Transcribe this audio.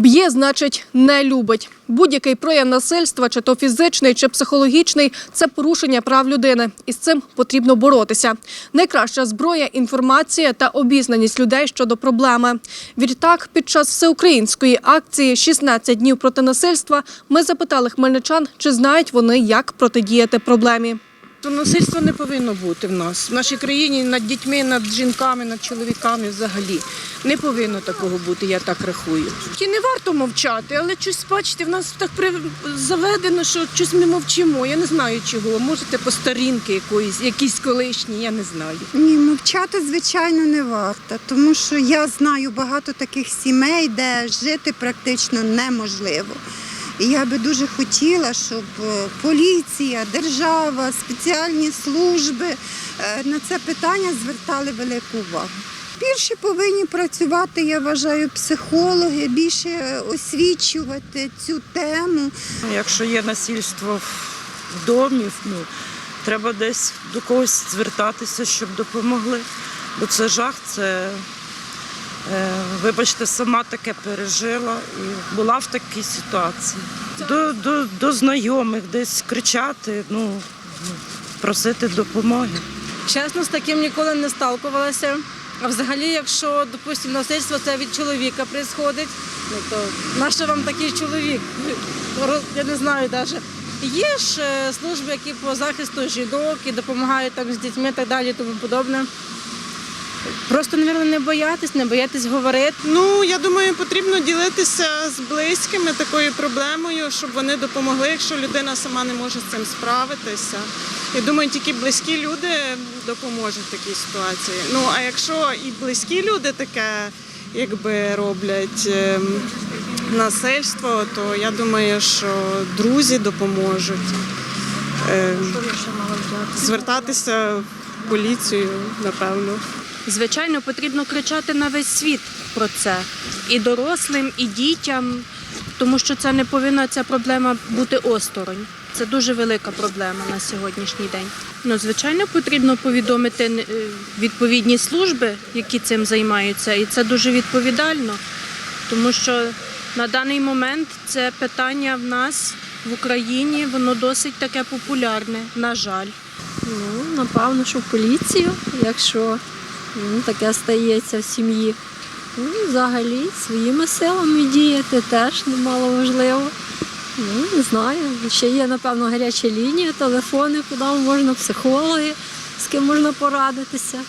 Б'є, значить, не любить. Будь-який прояв насильства, чи то фізичний, чи психологічний, це порушення прав людини. І з цим потрібно боротися. Найкраща зброя інформація та обізнаність людей щодо проблеми. Відтак, під час всеукраїнської акції «16 днів проти насильства ми запитали хмельничан, чи знають вони, як протидіяти проблемі. То насильства не повинно бути в нас. В нашій країні над дітьми, над жінками, над чоловіками взагалі. Не повинно такого бути, я так рахую. І не варто мовчати, але щось, бачите, в нас так заведено, що щось ми мовчимо. Я не знаю чого. Можете по старінки якоїсь, якісь колишні, я не знаю. Ні, мовчати, звичайно, не варто, тому що я знаю багато таких сімей, де жити практично неможливо. І я би дуже хотіла, щоб е, поліція, держава, спеціальні служби е, на це питання звертали велику увагу. Більше повинні працювати, я вважаю, психологи, більше освічувати цю тему. Якщо є насильство в домі, ну, треба десь до когось звертатися, щоб допомогли. Бо це жах, це, е, вибачте, сама таке пережила і була в такій ситуації. До, до, до знайомих десь кричати, ну, просити допомоги. Чесно, з таким ніколи не сталкувалася. А взагалі, якщо, допустимо, насильство це від чоловіка відбувається, ну то нащо вам такий чоловік? Я не знаю навіть. Є ж е, служби, які по захисту жінок і допомагають там з дітьми і так далі, і тому подобне. Просто, мабуть, не боятись, не боятись говорити. Ну, я думаю, потрібно ділитися з близькими такою проблемою, щоб вони допомогли, якщо людина сама не може з цим справитися. Я думаю, тільки близькі люди допоможуть в такій ситуації. Ну, а якщо і близькі люди таке якби роблять ем, насильство, то я думаю, що друзі допоможуть. Ем, Звертатися в поліцію, напевно. Звичайно, потрібно кричати на весь світ про це і дорослим, і дітям, тому що це не повинна ця проблема бути осторонь. Це дуже велика проблема на сьогоднішній день. Ну, звичайно, потрібно повідомити е, відповідні служби, які цим займаються, і це дуже відповідально, тому що на даний момент це питання в нас в Україні, воно досить таке популярне, на жаль. Ну, напевно, що в поліцію, якщо ну, таке стається в сім'ї. Ну, взагалі своїми силами діяти теж немало важливо. Ну, не знаю. Ще є, напевно, гаряча лінія, телефони, куди можна, психологи, з ким можна порадитися.